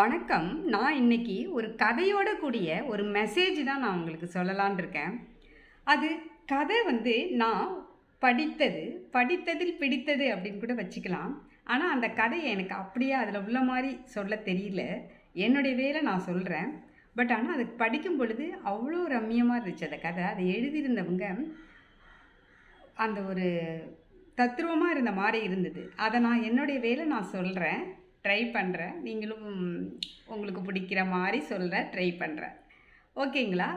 வணக்கம். நான் இன்னைக்கு ஒரு கதையோட கூடிய ஒரு மெசேஜ் தான் நான் உங்களுக்கு சொல்லலான் இருக்கேன். அது கதை வந்து நான் படித்தது படித்ததில் பிடித்தது அப்படின்னு கூட வச்சுக்கலாம். ஆனால் அந்த கதையை எனக்கு அப்படியே அதில் உள்ள மாதிரி சொல்ல தெரியல. என்னுடைய வேலை நான் சொல்கிறேன் பட் ஆனால் அது படிக்கும் பொழுது அவ்வளோ ரம்மியமாக இருந்துச்சு அந்த கதை. அதை எழுதியிருந்தவங்க அந்த ஒரு தத்ரூவமாக இருந்த மாதிரி இருந்தது. அதை நான் என்னுடைய வேலை நான் சொல்கிறேன் ட்ரை பண்ணுறேன் நீங்களும் உங்களுக்கு பிடிக்கிற மாதிரி சொல்ல ட்ரை பண்ணுறேன் ஓகேங்களா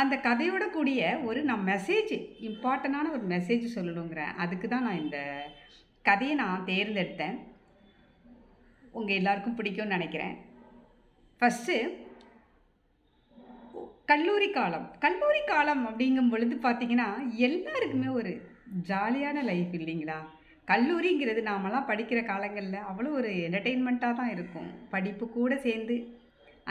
அந்த கதையோட கூடிய ஒரு நான் மெசேஜ் இம்பார்ட்டண்டான ஒரு மெசேஜ் சொல்லணுங்கிறேன். அதுக்கு தான் நான் இந்த கதையை நான் தேர்ந்தெடுத்தேன். உங்கள் எல்லாருக்கும் பிடிக்கும்னு நினைக்கிறேன். ஃபஸ்ட்டு கல்லூரி காலம். கல்லூரி காலம் அப்படிங்கும் பொழுது பார்த்தீங்கன்னா எல்லாருக்குமே ஒரு ஜாலியான லைஃப் இல்லைங்களா? கல்லூரிங்கிறது நாமெல்லாம் படிக்கிற காலங்களில் அவ்வளோ ஒரு என்டர்டெயின்மெண்ட்டாக தான் இருக்கும். படிப்பு கூட சேர்ந்து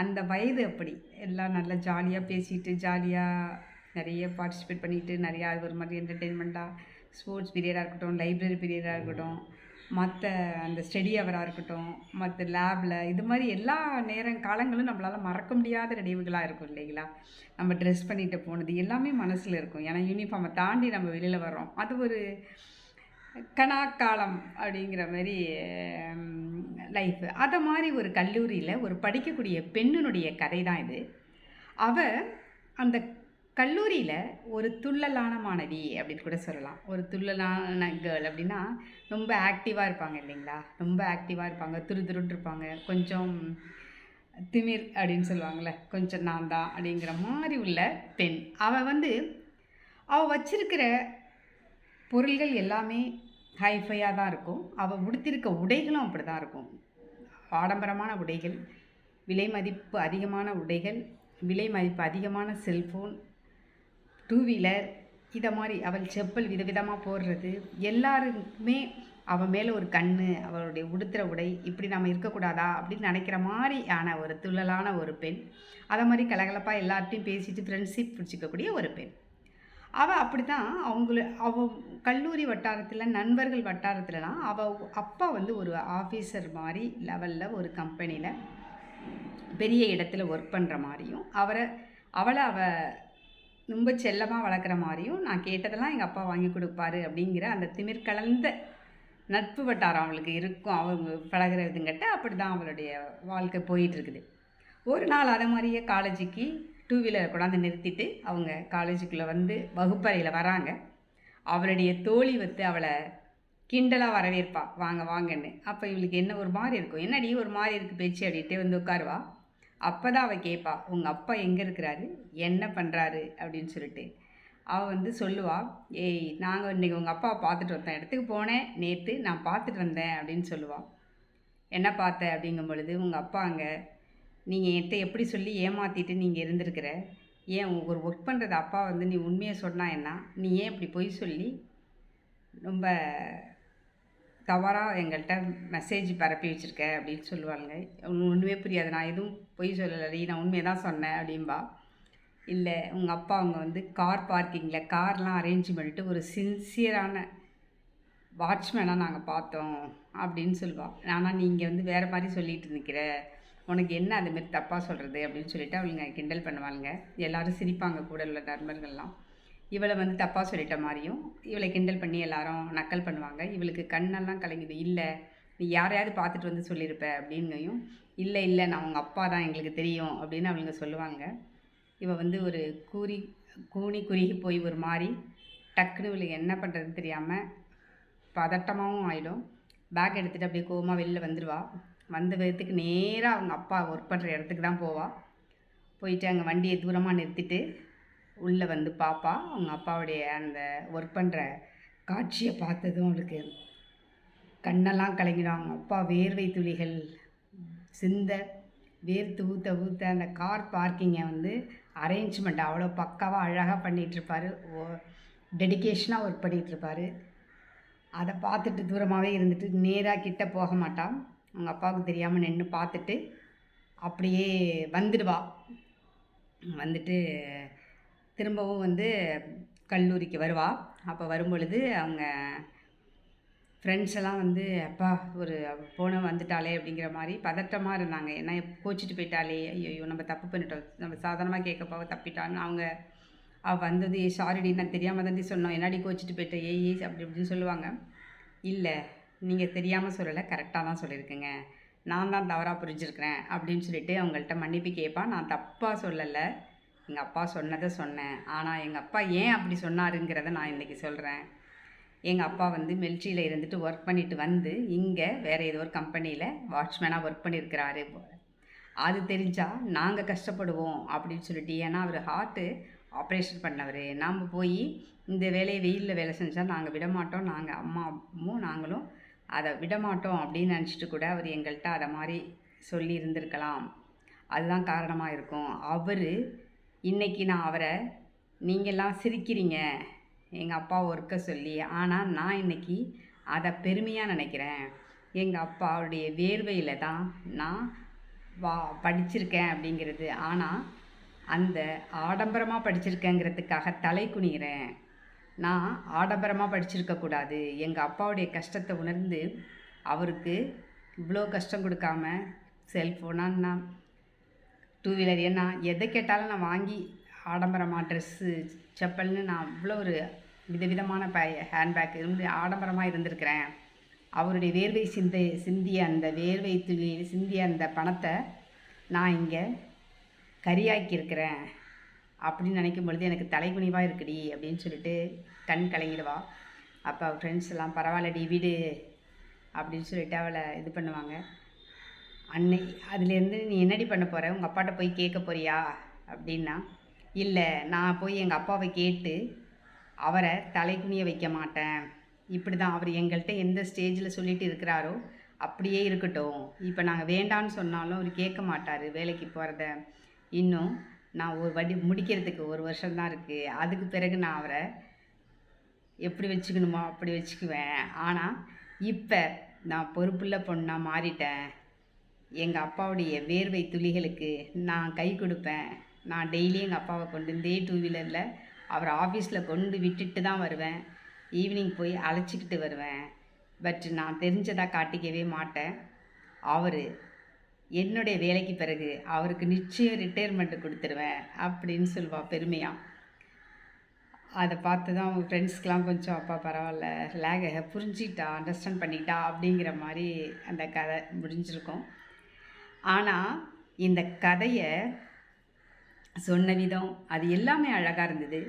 அந்த வயது அப்படி. எல்லாம் நல்லா ஜாலியாக பேசிட்டு ஜாலியாக நிறைய பார்ட்டிசிபேட் பண்ணிட்டு நிறையா ஒரு மாதிரி என்டர்டெயின்மெண்ட்டாக ஸ்போர்ட்ஸ் பீரியடாக இருக்கட்டும் லைப்ரரி பீரியடாக இருக்கட்டும் மற்ற அந்த ஸ்டடி அவராக இருக்கட்டும் மற்ற லேபில் இது மாதிரி எல்லா நேரம் காலங்களும் நம்மளால் மறக்க முடியாத நினைவுகளாக இருக்கும் இல்லைங்களா? நம்ம ட்ரெஸ் பண்ணிட்டு போனது எல்லாமே மனசில் இருக்கும். ஏன்னா யூனிஃபார்மை தாண்டி நம்ம வெளியில் வர்றோம். அது ஒரு கணாக்காலம் அப்படிங்கிற மாதிரி லைஃப் அதை மாதிரி ஒரு கல்லூரியில் ஒரு படிக்கக்கூடிய பெண்ணினுடைய கதை தான் இது. அவள் அந்த கல்லூரியில் ஒரு துள்ளலான மாணவி அப்படின்னு கூட சொல்லலாம். ஒரு துள்ளலான கேர்ள் அப்படின்னா ரொம்ப ஆக்டிவாக இருப்பாங்க இல்லைங்களா? ரொம்ப ஆக்டிவாக இருப்பாங்க துரு துருன்னு இருப்பாங்க. கொஞ்சம் திமிர் அப்படின்னு சொல்லுவாங்கள்ல கொஞ்சம் நான் தான் அப்படிங்கிற மாதிரி உள்ள பெண். அவள் வந்து அவள் வச்சிருக்கிற பொருள்கள் எல்லாமே ஹைஃபையாக தான் இருக்கும். அவள் உடுத்திருக்க உடைகளும் அப்படி தான் இருக்கும். ஆடம்பரமான உடைகள் விலை மதிப்பு அதிகமான உடைகள் விலை மதிப்பு அதிகமான செல்ஃபோன் டூ வீலர் இதை மாதிரி அவள் செப்பல் விதவிதமாக போடுறது. எல்லாருக்குமே அவள் மேலே ஒரு கண் அவளுடைய உடுத்துகிற உடை இப்படி நம்ம இருக்கக்கூடாதா அப்படின்னு நினைக்கிற மாதிரி ஆன ஒரு துள்ளலான ஒரு பெண். அதை மாதிரி கலகலப்பாக எல்லார்ட்டையும் பேசிட்டு ஃப்ரெண்ட்ஷிப் பிடிச்சிக்கக்கூடிய ஒரு பெண். அவள் அப்படி தான் அவங்கள அவ கல்லூரி வட்டாரத்தில் நண்பர்கள் வட்டாரத்துலலாம் அவள் அப்பா வந்து ஒரு ஆஃபீஸர் மாதிரி லெவலில் ஒரு கம்பெனியில் பெரிய இடத்துல ஒர்க் பண்ணுற மாதிரியும் அவரை அவளை அவள் ரொம்ப செல்லமாக வளர்க்குற மாதிரியும் நான் கேட்டதெல்லாம் எங்கள் அப்பா வாங்கி கொடுப்பாரு அப்படிங்கிற அந்த திமிர் கலந்த நட்பு வட்டாரம் அவளுக்கு இருக்கும். அவங்க பழகிறதுங்கிட்ட அப்படி தான் அவளுடைய வாழ்க்கை போயிட்டுருக்குது ஒரு நாள் அதை மாதிரியே காலேஜுக்கு டூ வீலரை கொண்டாந்து நிறுத்திட்டு அவங்க காலேஜுக்குள்ளே வந்து வகுப்பறையில் வராங்க. அவளுடைய தோழி வந்து அவளை கிண்டலாக வரவேற்பா. வாங்க வாங்கன்னு. அப்போ இவளுக்கு என்ன ஒரு மாதிரி இருக்கும். என்னடி ஒரு மாதிரி இருக்குது பேச்சு அப்படின்ட்டு வந்து உட்காருவா. அப்போ தான் அவள் கேட்பா உங்கள் அப்பா எங்கே இருக்கிறாரு? என்ன பண்ணுறாரு அப்படின்னு சொல்லிட்டு. அவள் வந்து சொல்லுவாள் ஏய் நாங்கள் இன்றைக்கி உங்கள் அப்பாவை பார்த்துட்டு வந்தேன் இடத்துக்கு போனேன். நேற்று நான் பார்த்துட்டு வந்தேன். அப்படின்னு சொல்லுவாள் என்ன பார்த்த? அப்படிங்கும் பொழுது உங்கள் அப்பா அங்கே நீங்கள் என்கிட்ட எப்படி சொல்லி ஏமாற்றிட்டு நீங்கள் இருந்திருக்கிற? ஏன் ஒரு ஒர்க் பண்ணுறது அப்பா வந்து நீ உண்மையை சொன்னால் என்ன? நீ ஏன் இப்படி பொய் சொல்லி ரொம்ப தவறாக எங்கள்கிட்ட மெசேஜ் பரப்பி வச்சுருக்க அப்படின்னு சொல்லுவாளுங்க. ஒன்றுமே புரியாது. நான் எதுவும் பொய் சொல்லலை நான் உண்மையை தான் சொன்னேன் அப்படின்பா இல்லை உங்கள் அப்பா அவங்க வந்து கார் பார்க்கிங்கில் கார்லாம் அரேஞ்ச் பண்ணிவிட்டு ஒரு சின்சியரான வாட்ச்மேனாக நாங்கள் பார்த்தோம் அப்படின்னு சொல்லுவாள் ஆனால் நீங்கள் வந்து வேறு மாதிரி சொல்லிகிட்டு நிற்கிற உனக்கு என்ன அதுமாரி தப்பாக சொல்கிறது அப்படின்னு சொல்லிட்டு அவளுங்க கிண்டல் பண்ணுவாளுங்க. எல்லோரும் சிரிப்பாங்க கூட உள்ள நண்பர்கள்லாம். இவளை வந்து தப்பாக சொல்லிட்ட மாதிரியும் இவளை கிண்டல் பண்ணி எல்லாரும் நக்கல் பண்ணுவாங்க. இவளுக்கு கண்ணெல்லாம் கலங்குது. இல்லை நீ யாரையாவது பார்த்துட்டு வந்து சொல்லியிருப்ப அப்படின்னையும் இல்லை இல்லை நான் உங்கள் அப்பா தான் எங்களுக்கு தெரியும் அப்படின்னு அவளுங்க சொல்லுவாங்க. இவள் வந்து ஒரு கூறி கூனி குறுகி போய் ஒரு மாதிரி டக்குன்னு இவளுக்கு என்ன பண்ணுறதுன்னு தெரியாமல் பதட்டமாகவும் ஆகிடும் பேக் எடுத்துகிட்டு அப்படியே கோவமாக வெளில வந்துடுவா வந்த விதத்துக்கு நேராக அவங்க அப்பா ஒர்க் பண்ணுற இடத்துக்கு தான் போவாள் போயிட்டு அங்கே வண்டியை தூரமாக நிறுத்திட்டு உள்ளே வந்து பாப்பா. அவங்க அப்பாவுடைய அந்த ஒர்க் பண்ணுற காட்சியை பார்த்ததும் அவளுக்கு கண்ணெல்லாம் கலங்கிடும். அவங்க அப்பா வேர்வை துளிகள் சிந்த வேர்த்து ஊற்ற ஊற்ற அந்த கார் பார்க்கிங்கை வந்து அரேஞ்ச்மெண்ட் அவ்வளோ பக்காவாக அழகாக பண்ணிகிட்ருப்பார் ஓ டெடிக்கேஷனாக ஒர்க் பண்ணிகிட்ருப்பார் அதை பார்த்துட்டு தூரமாகவே இருந்துட்டு நேராக கிட்டே போக மாட்டான். அவங்க அப்பாவுக்கு தெரியாமல் நின்று பார்த்துட்டு அப்படியே வந்துடுவா. வந்துட்டு திரும்பவும் வந்து கல்லூரிக்கு வருவா. அப்போ வரும்பொழுது அவங்க ஃப்ரெண்ட்ஸ் எல்லாம் வந்து அப்பா ஒரு போன வந்துட்டாளே அப்படிங்கிற மாதிரி பதட்டமாக இருந்தாங்க. ஏன்னா கோச்சிட்டு போயிட்டாலே ஐயோ நம்ம தப்பு பண்ணிட்டோம். நம்ம சாதாரணமாக கேட்கப்போ தப்பிட்டான்னு அவங்க அவள் வந்தது ஏ சாரிடி நான் தெரியாமல் தாண்டி சொன்னோம். என்னாடி கோச்சிட்டு போயிட்டேன் ஏ ஏ அப்படி இப்படின்னு சொல்லுவாங்க. இல்லை நீங்கள் தெரியாமல் சொல்லலை கரெக்டாக தான் சொல்லியிருக்குங்க. நான் தான் தவறாக புரிஞ்சிருக்கிறேன் அப்படின்னு சொல்லிட்டு அவங்கள்ட்ட மன்னிப்பு கேட்பான் நான் தப்பாக சொல்லலை. எங்கள் அப்பா சொன்னதை சொன்னேன். ஆனால் எங்கள் அப்பா ஏன் அப்படி சொன்னாருங்கிறத நான் இன்றைக்கி சொல்கிறேன் எங்கள் அப்பா வந்து மிலிட்ரியில் இருந்துட்டு ஒர்க் பண்ணிட்டு வந்து இங்கே வேறு ஏதோ ஒரு கம்பெனியில் வாட்ச்மேனாக ஒர்க் பண்ணியிருக்கிறாரு. அது தெரிஞ்சால் நாங்கள் கஷ்டப்படுவோம் அப்படின்னு சொல்லிட்டு ஏன்னா அவர் ஹார்ட்டு ஆப்ரேஷன் பண்ணவர். நாம் போய் இந்த வேலையை வெயிலில் வேலை செஞ்சால் நாங்கள் விட மாட்டோம் நாங்கள் அம்மாவும் நாங்களும் அதை விட மாட்டோம் அப்படின்னு நினச்சிட்டு கூட அவர் எங்கள்கிட்ட அதை மாதிரி சொல்லி இருந்திருக்கலாம் அதுதான் காரணமாக இருக்கும். அவர் இன்னைக்கு நான் அவரை நீங்கள்லாம் சிரிக்கிறீங்க. எங்கள் அப்பா ஒர்க்கை சொல்லி ஆனால் நான் இன்னைக்கு அதை பெருமையாக நினைக்கிறேன். எங்கள் அப்பாவுடைய வேர்வையில் தான் நான் வா படிச்சிருக்கேன் அப்படிங்கிறது. ஆனால் அந்த ஆடம்பரமாக படிச்சிருக்கேங்கிறதுக்காக தலை குனிகிறேன். நான் ஆடம்பரமாக படிச்சிருக்கக்கூடாது எங்கள் அப்பாவுடைய கஷ்டத்தை உணர்ந்து அவருக்கு இவ்வளோ கஷ்டம் கொடுக்காம செல்ஃபோனான்னா டூ வீலர் ஏன்னா எதை கேட்டாலும் நான் வாங்கி ஆடம்பரமாக ட்ரெஸ்ஸு செப்பல்னு நான் இவ்வளோ ஒரு விதவிதமான ப ஹேண்ட்பேக் இருந்து ஆடம்பரமாக இருந்திருக்கிறேன். அவருடைய வேர்வை சிந்தை சிந்திய அந்த வேர்வை துளி சிந்திய அந்த பணத்தை நான் இங்கே கரியாக்கியிருக்கிறேன். அப்படின்னு நினைக்கும் பொழுது எனக்கு தலைகுனிவாக இருக்குடி அப்படின்னு சொல்லிட்டு கண் கலங்கிடுவா. அப்போ ஃப்ரெண்ட்ஸ் எல்லாம் பரவாயில்லடி வீடு அப்படின்னு சொல்லிட்டு அவளை இது பண்ணுவாங்க. அன்னை அதுலேருந்து நீ என்னடி பண்ண போகிற உங்கள் அப்பாட்ட போய் கேட்க போறியா? அப்படின்னா இல்லை நான் போய் எங்கள் அப்பாவை கேட்டு அவரை தலைக்குனிய வைக்க மாட்டேன். இப்படி தான் அவர் எங்கள்கிட்ட எந்த ஸ்டேஜில் சொல்லிட்டு இருக்கிறாரோ அப்படியே இருக்கட்டும். இப்போ நாங்கள் வேண்டான்னு சொன்னாலும் அவர் கேட்க மாட்டார் வேலைக்கு போகிறத இன்னும் நான் ஒரு வடி முடிக்கிறதுக்கு ஒரு வருஷம்தான் இருக்குது அதுக்கு பிறகு நான் அவரை எப்படி வச்சுக்கணுமோ அப்படி வச்சுக்குவேன். ஆனால் இப்போ நான் பொறுப்புள்ள பொண்ணாக மாறிட்டேன். எங்கள் அப்பாவுடைய வேர்வை துளிகளுக்கு நான் கை கொடுப்பேன். நான் டெய்லி எங்கள் அப்பாவை கொண்டு இதே டூ வீலரில் அவர் ஆஃபீஸில் கொண்டு விட்டுட்டு தான் வருவேன். ஈவினிங் போய் அழைச்சிக்கிட்டு வருவேன். பட் நான் தெரிஞ்சதாக காட்டிக்கவே மாட்டேன். அவர் என்னுடைய வேலைக்கு பிறகு அவருக்கு நிச்சயம் ரிட்டையர்மெண்ட்டு கொடுத்துருவேன் அப்படின்னு சொல்லுவாள் பெருமையாக அதை பார்த்து தான் அவங்க ஃப்ரெண்ட்ஸ்க்கெலாம் கொஞ்சம் அப்பா பரவாயில்ல லேக புரிஞ்சிட்டா அண்டர்ஸ்டாண்ட் பண்ணிட்டா அப்படிங்கிற மாதிரி அந்த கதை முடிஞ்சிருக்கும். ஆனால் இந்த கதையை சொன்ன விதம் அது எல்லாமே அழகாக இருந்தது.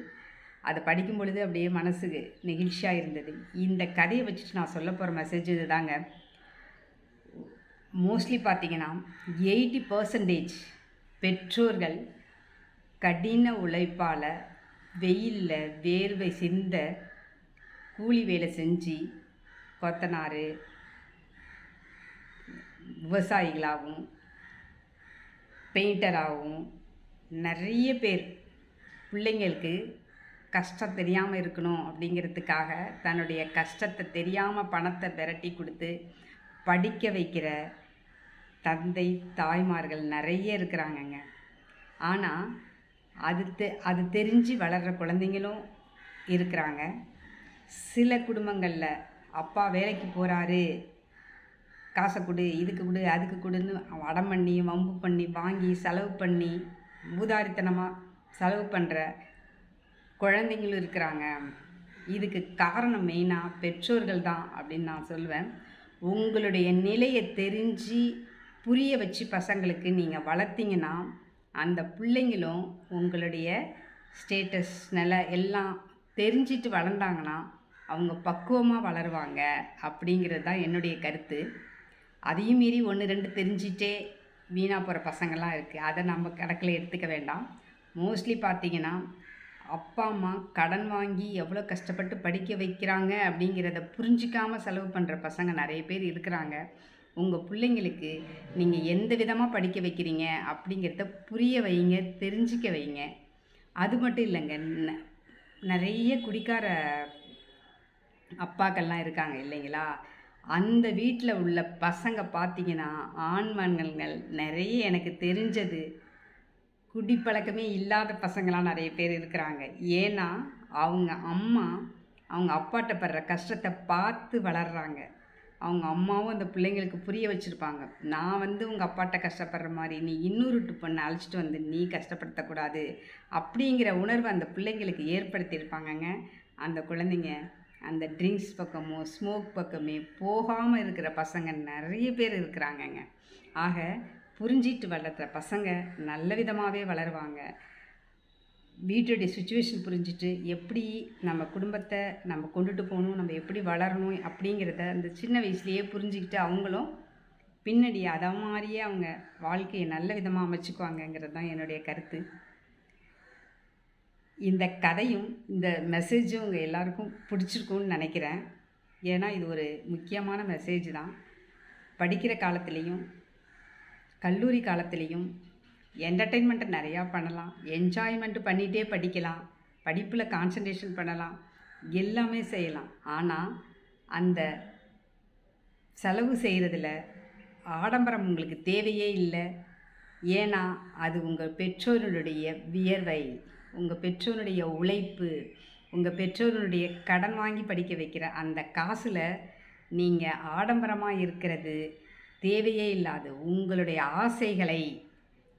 அதை படிக்கும் பொழுது அப்படியே மனசுக்கு நெகிழ்ச்சியாக இருந்தது. இந்த கதையை வச்சுட்டு நான் சொல்ல போகிற மெசேஜ் இது தாங்க மோஸ்ட்லி பார்த்தீங்கன்னா எயிட்டி பர்சன்டேஜ் பெற்றோர்கள் கடின உழைப்பால் வெயிலில் வேர்வை சிந்த கூலி வேலை செஞ்சு கொத்தனார் விவசாயிகளாகவும் பெயிண்டராகவும் நிறைய பேர் பிள்ளைங்களுக்கு கஷ்டம் தெரியாமல் இருக்கணும் அப்படிங்கிறதுக்காக தன்னுடைய கஷ்டத்தை தெரியாமல் பணத்தை விரட்டி கொடுத்து படிக்க வைக்கிற தந்தை தாய்மார்கள் நிறைய இருக்கிறாங்கங்க. ஆனால் அது தெ அது தெரிஞ்சு வளர்கிற குழந்தைங்களும் இருக்கிறாங்க. சில குடும்பங்களில் அப்பா வேலைக்கு போகிறாரு காசை கொடு இதுக்கு கொடு அதுக்கு கொடுன்னு அடம் பண்ணி வம்பு பண்ணி வாங்கி செலவு பண்ணி ஊதாரித்தனமாக செலவு பண்ணுற குழந்தைங்களும் இருக்கிறாங்க. இதுக்கு காரணம் மெயினாக பெற்றோர்கள் தான் அப்படின்னு நான் சொல்லுவேன் உங்களுடைய நிலையை தெரிஞ்சு புரிய வச்சு பசங்களுக்கு நீங்கள் வளர்த்தீங்கன்னா அந்த பிள்ளைங்களும் உங்களுடைய ஸ்டேட்டஸ் நிலை எல்லாம் தெரிஞ்சிட்டு வளர்ந்தாங்கன்னா அவங்க பக்குவமாக வளருவாங்க அப்படிங்கிறது தான் என்னுடைய கருத்து. அதையும் மீறி ஒன்று ரெண்டு தெரிஞ்சிட்டே வீணாக போகிற பசங்கள்லாம் இருக்குது அதை நம்ம கணக்கில் எடுத்துக்க வேண்டாம். மோஸ்ட்லி பார்த்தீங்கன்னா அப்பா அம்மா கடன் வாங்கி எவ்வளோ கஷ்டப்பட்டு படிக்க வைக்கிறாங்க அப்படிங்கிறத புரிஞ்சிக்காமல் செலவு பண்ணுற பசங்க நிறைய பேர் இருக்கிறாங்க. உங்கள் பிள்ளைங்களுக்கு நீங்கள் எந்த விதமாக படிக்க வைக்கிறீங்க அப்படிங்கிறத புரிய வைங்க தெரிஞ்சிக்க வைங்க. அது மட்டும் இல்லைங்க நிறைய குடிக்கார அப்பாக்கள்லாம் இருக்காங்க இல்லைங்களா? அந்த வீட்டில் உள்ள பசங்க பார்த்தீங்கன்னா ஆண்மன்கள் நிறைய எனக்கு தெரிஞ்சது. குடிப்பழக்கமே இல்லாத பசங்களாம் நிறைய பேர் இருக்கிறாங்க. ஏன்னா அவங்க அம்மா அவங்க அப்பாட்ட படுற கஷ்டத்தை பார்த்து வளர்கிறாங்க அவங்க அம்மாவும் அந்த பிள்ளைங்களுக்கு புரிய வச்சுருப்பாங்க. நான் வந்து உங்கள் அப்பாட்ட கஷ்டப்படுற மாதிரி நீ இன்னொரு பொண்ணை அழைச்சிட்டு வந்து நீ கஷ்டப்படுத்தக்கூடாது அப்படிங்கிற உணர்வு அந்த பிள்ளைங்களுக்கு ஏற்படுத்தியிருப்பாங்கங்க. அந்த குழந்தைங்க அந்த ட்ரிங்க்ஸ் பக்கமோ ஸ்மோக் பக்கமே போகாமல் இருக்கிற பசங்க நிறைய பேர் இருக்கிறாங்கங்க. ஆக புரிஞ்சிட்டு வளர்த்துற பசங்க நல்ல விதமாகவே வளருவாங்க. வீட்டுடைய சுச்சுவேஷன் புரிஞ்சுட்டு எப்படி நம்ம குடும்பத்தை நம்ம கொண்டுட்டு போகணும் நம்ம எப்படி வளரணும் அப்படிங்கிறத அந்த சின்ன வயசுலேயே புரிஞ்சுக்கிட்டு அவங்களும் பின்னாடி அதை மாதிரியே அவங்க வாழ்க்கையை நல்ல விதமாக அமைச்சுக்குவாங்கங்கிறது தான் என்னுடைய கருத்து. இந்த கதையும் இந்த மெசேஜும் உங்கள் எல்லாருக்கும் பிடிச்சிருக்கும்னு நினைக்கிறேன். ஏன்னா இது ஒரு முக்கியமான மெசேஜ் தான். படிக்கிற காலத்துலேயும் கல்லூரி காலத்துலேயும் என்டர்டெயின்மெண்ட்டை நிறையா பண்ணலாம். என்ஜாய்மெண்ட்டு பண்ணிகிட்டே படிக்கலாம். படிப்பில் கான்சன்ட்ரேஷன் பண்ணலாம். எல்லாமே செய்யலாம். ஆனால் அந்த செலவு செய்கிறதுல ஆடம்பரம் உங்களுக்கு தேவையே இல்லை. ஏன்னா அது உங்கள் பெற்றோருடைய வியர்வை உங்கள் பெற்றோருடைய உழைப்பு உங்கள் பெற்றோருடைய கடன் வாங்கி படிக்க வைக்கிற அந்த காசில் நீங்கள் ஆடம்பரமாக இருக்கிறது தேவையே இல்லாது உங்களுடைய ஆசைகளை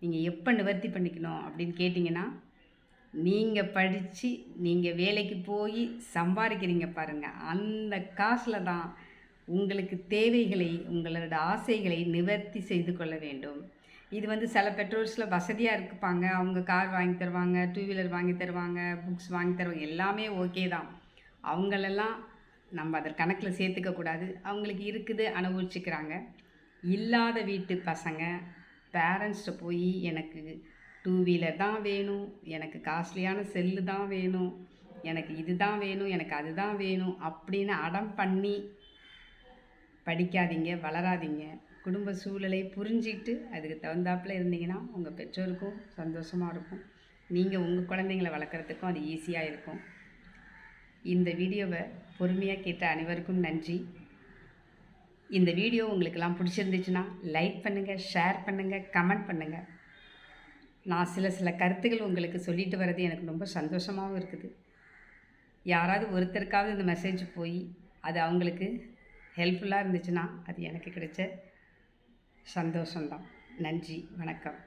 நீங்கள் எப்போ நிவர்த்தி பண்ணிக்கணும் அப்படின்னு கேட்டிங்கன்னா நீங்கள் படித்து நீங்கள் வேலைக்கு போய் சம்பாதிக்கிறீங்க பாருங்கள் அந்த காசில் தான் உங்களுக்கு தேவைகளை உங்களோட ஆசைகளை நிவர்த்தி செய்து கொள்ள வேண்டும். இது வந்து சில பெட்ரோல்ஸில் வசதியாக இருப்பாங்க அவங்க கார் வாங்கி தருவாங்க டூ வீலர் வாங்கி தருவாங்க புக்ஸ் வாங்கி தருவாங்க எல்லாமே ஓகே தான். அவங்களெல்லாம் நம்ம அதை கணக்கில் சேர்த்துக்கக்கூடாது அவங்களுக்கு இருக்குது அனுபவிச்சுக்கிறாங்க. இல்லாத வீட்டு பசங்க பேரண்ட்ஸ்கிட்ட போய் எனக்கு டூ வீலர் தான் வேணும் எனக்கு காஸ்ட்லியான செல்லு தான் வேணும் எனக்கு இது தான் வேணும் எனக்கு அதுதான் வேணும் அப்படின்னு அடம் பண்ணி படிக்காதீங்க வளராதீங்க. குடும்ப சூழலை புரிஞ்சிக்கிட்டு அதுக்கு தகுந்தாப்பில் இருந்தீங்கன்னா உங்கள் பெற்றோருக்கும் சந்தோஷமாக இருக்கும். நீங்கள் உங்கள் குழந்தைங்களை வளர்க்குறதுக்கும் அது ஈஸியாக இருக்கும். இந்த வீடியோவை பொறுமையாக கேட்ட அனைவருக்கும் நன்றி. இந்த வீடியோ உங்களுக்கெல்லாம் பிடிச்சிருந்துச்சுன்னா லைக் பண்ணுங்கள் ஷேர் பண்ணுங்கள் கமெண்ட் பண்ணுங்கள் நான் சில சில கருத்துக்கள் உங்களுக்கு சொல்லிட்டு வர்றது எனக்கு ரொம்ப சந்தோஷமாகவும் இருக்குது. யாராவது ஒருத்தருக்காவது இந்த மெசேஜ் போய் அது அவங்களுக்கு ஹெல்ப்ஃபுல்லாக இருந்துச்சுன்னா அது எனக்கு கிடைச்ச சந்தோஷம்தான். நன்றி வணக்கம்.